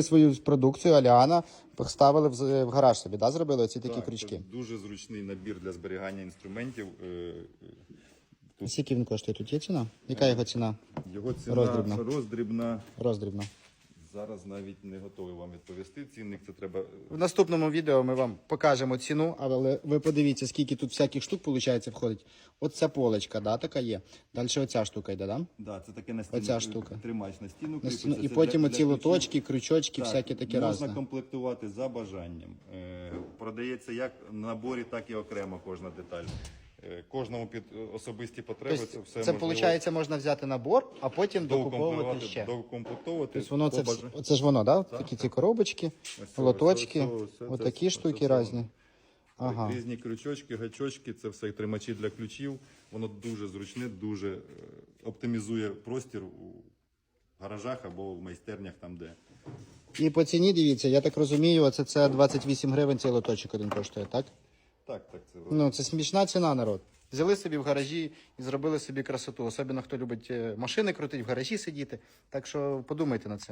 Свою продукцію Аліана поставили в, в гараж собі, да, зробили оці такі Так, крючки. Це дуже зручний набір для зберігання інструментів. Е, е, Скільки він коштує? Тут є ціна? Яка його ціна? Його ціна Роздрібна. роздрібна. Роздрібна. Зараз навіть не готовий вам відповісти. Цінник це треба. В наступному відео ми вам покажемо ціну, але ви подивіться, скільки тут всяких штук виходить, входить. От ця полочка, да, така є. Далі оця штука йде, да? Да, це таке настінне Оця штука. тримач на стіну. На стіну. І Це потім для- оці для лоточки, ключів. крючочки, Так, всякі такі можна разне. комплектувати за бажанням. Е, продається як в наборі, так і окремо кожна деталь. Е, кожному під е, особисті потреби це Тобто все це, виходить, можна взяти набор, а потім докуповувати ще. доукомплектовувати. Тобто воно це, оце ж воно, да? такі ці коробочки, Ось лоточки, ось це, ось отакі це, штуки це, це різні. Ага. Різні крючочки, гачочки, це все тримачі для ключів. Воно дуже зручне, дуже е, оптимізує простір у гаражах або в майстернях, там де. І по ціні дивіться, я так розумію, оце це 28 гривень цей лоточок один коштує, так? Так, так, це Ну, це смішна ціна, народ. Взяли собі в гаражі і зробили собі красоту. Особливо хто любить е, машини крутити, в гаражі сидіти. Так що подумайте над цим.